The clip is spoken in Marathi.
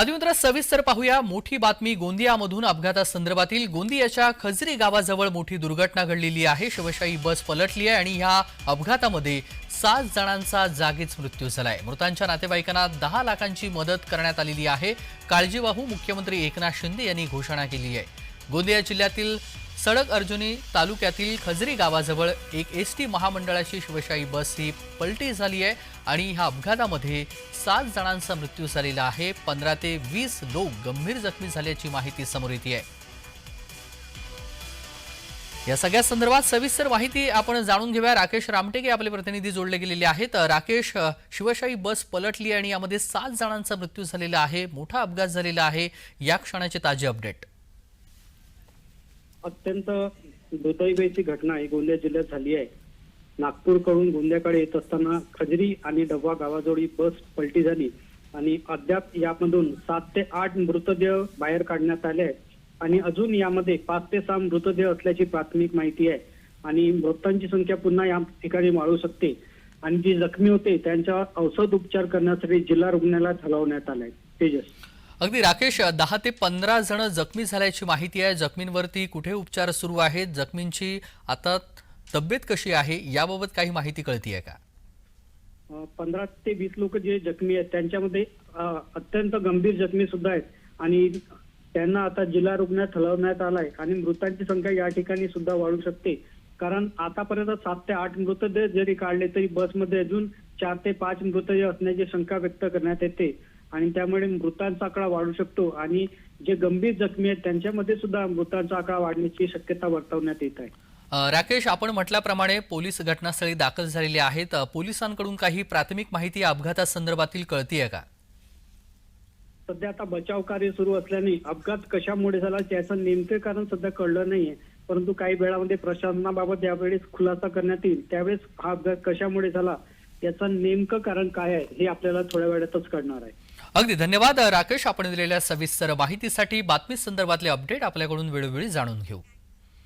बातमीपत्रात सविस्तर पाहूया. मोठी बातमी गोंदियामधून अपघातासंदर्भातील गोंदियाच्या खजरी गावाजवळ मोठी दुर्घटना घडलेली आहे. शिवशाही बस पलटली आहे आणि ह्या अपघातामध्ये सात जणांचा जागीच मृत्यू झालाय. मृतांच्या नातेवाईकांना दहा लाखांची मदत करण्यात आलेली आहे. काळजीवाहू मुख्यमंत्री एकनाथ शिंदे यांनी घोषणा केली आहे. गोंदिया जिल्ह्यातील सडक अर्जुनी तालुक्यातील खजरी गावाजवळ एक एस टी महामंडळाची शिवशाही बस ही पलटी झाली आहे आणि ह्या अपघातामध्ये सात जणांचा मृत्यू झालेला आहे. पंधरा ते वीस लोक गंभीर जखमी झाल्याची माहिती समोर येते आहे. या सगळ्या संदर्भात सविस्तर माहिती आपण जाणून घेऊया. राकेश रामटेके आपले प्रतिनिधी जोडले गेलेले आहेत. राकेश शिवशाही बस पलटली आणि यामध्ये सात जणांचा मृत्यू झालेला आहे. मोठा अपघात झालेला आहे. या क्षणाचे ताजे अपडेट. अत्यंत दुर्दैवाची घटना ही गोंदिया जिल्ह्यात झाली आहे. नागपूरकडून गोंदियाकडे येत असताना खजरी आणि डब्बा गावाजवळी बस पलटी झाली आणि अद्याप यामधून सात ते आठ मृतदेह बाहेर काढण्यात आले आहेत. आणि अजून यामध्ये पाच ते सहा मृतदेह असल्याची प्राथमिक माहिती आहे. आणि मृतांची संख्या पुन्हा या ठिकाणी वाढू शकते. आणि जी जखमी होते त्यांच्यावर औषध उपचार करण्यासाठी जिल्हा रुग्णालयात हलवण्यात आलाय. तेजस. अगदी राकेश दहा ते पंधरा जण जखमी झाल्याची माहिती आहे. जखमींवरती कुठे उपचार सुरू आहेत? जखमींची आता तब्येत कशी आहे? याबाबत काही माहिती कळतीये का? पंधरा ते वीस लोक जे जखमी आहेत त्यांच्यामध्ये अत्यंत गंभीर जखमी सुद्धा आहेत. आणि त्यांना आता जिल्हा रुग्णालयात हलवण्यात आलाय आणि मृतांची संख्या या ठिकाणी सुद्धा वाढू शकते. कारण आतापर्यंत सात ते आठ मृतदेह जरी काढले तरी बसमध्ये अजून चार ते पाच मृतदेह असण्याची शंका व्यक्त करण्यात येते. आणि त्यामुळे मृतांचा आकडा वाढू शकतो. आणि जे गंभीर जखमी आहेत त्यांच्यामध्ये सुद्धा मृतांचा आकडा वाढण्याची शक्यता वर्तवण्यात येत आहे. राकेश आपण म्हटल्याप्रमाणे पोलीस घटनास्थळी दाखल झालेले आहेत. पोलिसांकडून काही प्राथमिक माहिती या अपघातासंदर्भातील कळतीये का? सध्या आता बचाव कार्य सुरू असल्याने अपघात कशामुळे झाला त्याचं नेमकं कारण सध्या कळलं नाहीये. परंतु काही वेळामध्ये प्रशासनाबाबत यावेळेस खुलासा करण्यात येईल. त्यावेळेस हा अपघात कशामुळे झाला याचं नेमकं कारण काय आहे हे आपल्याला थोड्या वेळातच कळणार आहे. अगदी धन्यवाद राकेश. आपण दिलेल्या सविस्तर माहितीसाठी बातमी संदर्भातले अपडेट आपल्याकडून वेळोवेळी जाणून घेऊ.